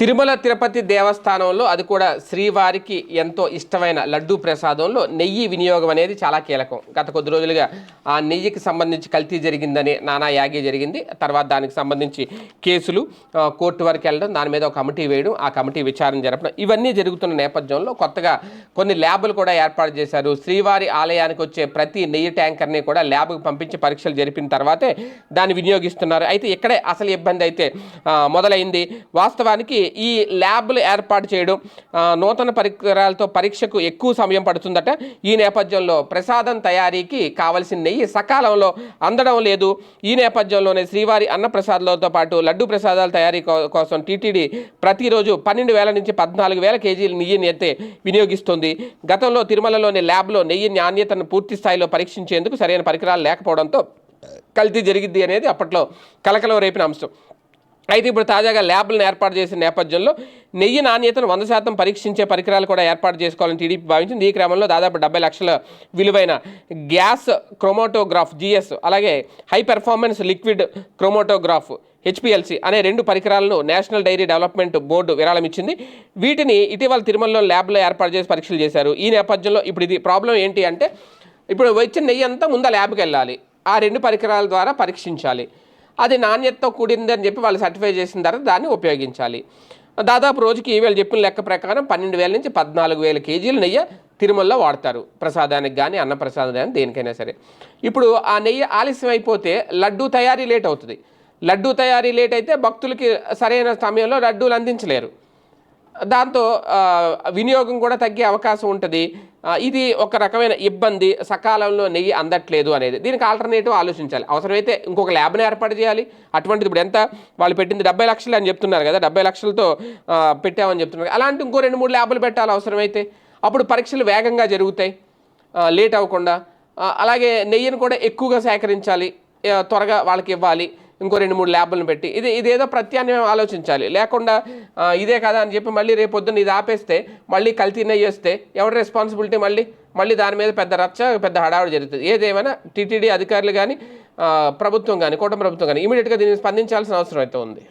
తిరుమల తిరుపతి దేవస్థానంలో అది కూడా శ్రీవారికి ఎంతో ఇష్టమైన లడ్డూ ప్రసాదంలో నెయ్యి వినియోగం అనేది చాలా కీలకం. గత కొద్ది రోజులుగా ఆ నెయ్యికి సంబంధించి కల్తీ జరిగిందని నానా యాగి జరిగింది. తర్వాత దానికి సంబంధించి కేసులు కోర్టు వరకు వెళ్ళడం దాని మీద ఒక కమిటీ వేయడం ఆ కమిటీ విచారణ జరపడం ఇవన్నీ జరుగుతున్న నేపథ్యంలో కొత్తగా కొన్ని ల్యాబులు కూడా ఏర్పాటు చేశారు. శ్రీవారి ఆలయానికి వచ్చే ప్రతి నెయ్యి ట్యాంకర్ని కూడా ల్యాబ్కి పంపించి పరీక్షలు జరిపిన తర్వాతే దాన్ని వినియోగిస్తున్నారు. అయితే ఇక్కడే అసలు ఇబ్బంది అయితే మొదలైంది. వాస్తవానికి ఈ ల్యాబ్లు ఏర్పాటు చేయడం నూతన పరికరాలతో పరీక్షకు ఎక్కువ సమయం పడుతుందట. ఈ నేపథ్యంలో ప్రసాదం తయారీకి కావలసిన నెయ్యి సకాలంలో అందడం లేదు. ఈ నేపథ్యంలోనే శ్రీవారి అన్నప్రసాదాలతో పాటు లడ్డు ప్రసాదాల తయారీ కోసం టీటీడీ ప్రతిరోజు పన్నెండు వేల నుంచి పద్నాలుగు వేల కేజీల నెయ్యిని అయితే వినియోగిస్తుంది. గతంలో తిరుమలలోని ల్యాబ్లో నెయ్యి నాణ్యతను పూర్తి స్థాయిలో పరీక్షించేందుకు సరైన పరికరాలు లేకపోవడంతో కల్తీ జరిగిద్ది అనేది అప్పట్లో కలకలం రేపిన అంశం. అయితే ఇప్పుడు తాజాగా ల్యాబ్లను ఏర్పాటు చేసిన నేపథ్యంలో నెయ్యి నాణ్యతను వంద శాతం పరీక్షించే పరికరాలు కూడా ఏర్పాటు చేసుకోవాలని టీడీపీ భావించింది. ఈ క్రమంలో దాదాపు డెబ్బై లక్షల విలువైన గ్యాస్ క్రోమోటోగ్రాఫ్ జిఎస్ అలాగే high performance liquid chromatograph HPLC అనే రెండు పరికరాలను నేషనల్ డైరీ డెవలప్మెంట్ బోర్డు విరాళం ఇచ్చింది వీటిని ఇటీవల తిరుమలలో ల్యాబ్లో ఏర్పాటు చేసి పరీక్షలు చేశారు. ఈ నేపథ్యంలో ఇప్పుడు ఇది ప్రాబ్లం ఏంటి అంటే ఇప్పుడు వచ్చిన నెయ్యి అంతా ముందు ల్యాబ్కి వెళ్ళాలి. ఆ రెండు పరికరాల ద్వారా పరీక్షించాలి. అది నాణ్యతతో కూడిందని చెప్పి వాళ్ళు సర్టిఫై చేసిన తర్వాత దాన్ని ఉపయోగించాలి. దాదాపు రోజుకి ఈవేళ చెప్పిన లెక్క ప్రకారం పన్నెండు వేల నుంచి పద్నాలుగు వేల కేజీలు నెయ్యి తిరుమలలో వాడతారు. ప్రసాదానికి కానీ అన్న ప్రసాదం కానీ దేనికైనా సరే. ఇప్పుడు ఆ నెయ్యి ఆలస్యం అయిపోతే లడ్డూ తయారీ లేట్ అవుతుంది. లడ్డూ తయారీ లేట్ అయితే భక్తులకి సరైన సమయంలో లడ్డూలు అందించలేరు. దాంతో వినియోగం కూడా తగ్గే అవకాశం ఉంటుంది. ఇది ఒక రకమైన ఇబ్బంది సకాలంలో నెయ్యి అందట్లేదు అనేది. దీనికి ఆల్టర్నేటివ్ ఆలోచించాలి. అవసరమైతే ఇంకొక ల్యాబ్ని ఏర్పాటు చేయాలి. అటువంటిది ఇప్పుడు ఎంత వాళ్ళు పెట్టింది డెబ్బై లక్షలు అని చెప్తున్నారు కదా డెబ్బై లక్షలతో పెట్టామని చెప్తున్నారు. అలాంటి ఇంకో రెండు మూడు ల్యాబ్లు పెట్టాలి అవసరమైతే. అప్పుడు పరీక్షలు వేగంగా జరుగుతాయి లేట్ అవ్వకుండా. అలాగే నెయ్యిని కూడా ఎక్కువగా సేకరించాలి త్వరగా వాళ్ళకి ఇవ్వాలి. ఇంకో రెండు మూడు ల్యాబ్లను పెట్టి. ఇది ఇదేదో ప్రత్యామ్నాయం ఆలోచించాలి. లేకుండా ఇదే కదా అని చెప్పి మళ్ళీ రేపు పొద్దున్న ఇది ఆపేస్తే మళ్ళీ కల్తీ చేస్తే ఎవరి రెస్పాన్సిబిలిటీ మళ్ళీ మళ్ళీ దాని మీద పెద్ద రచ్చ పెద్ద హడావుడి జరుగుతుంది. ఏదేమైనా టీటీడీ అధికారులు కానీ ప్రభుత్వం కానీ కూటమి ప్రభుత్వం కానీ ఇమీడియట్గా దీన్ని స్పందించాల్సిన అవసరం అయితే ఉంది.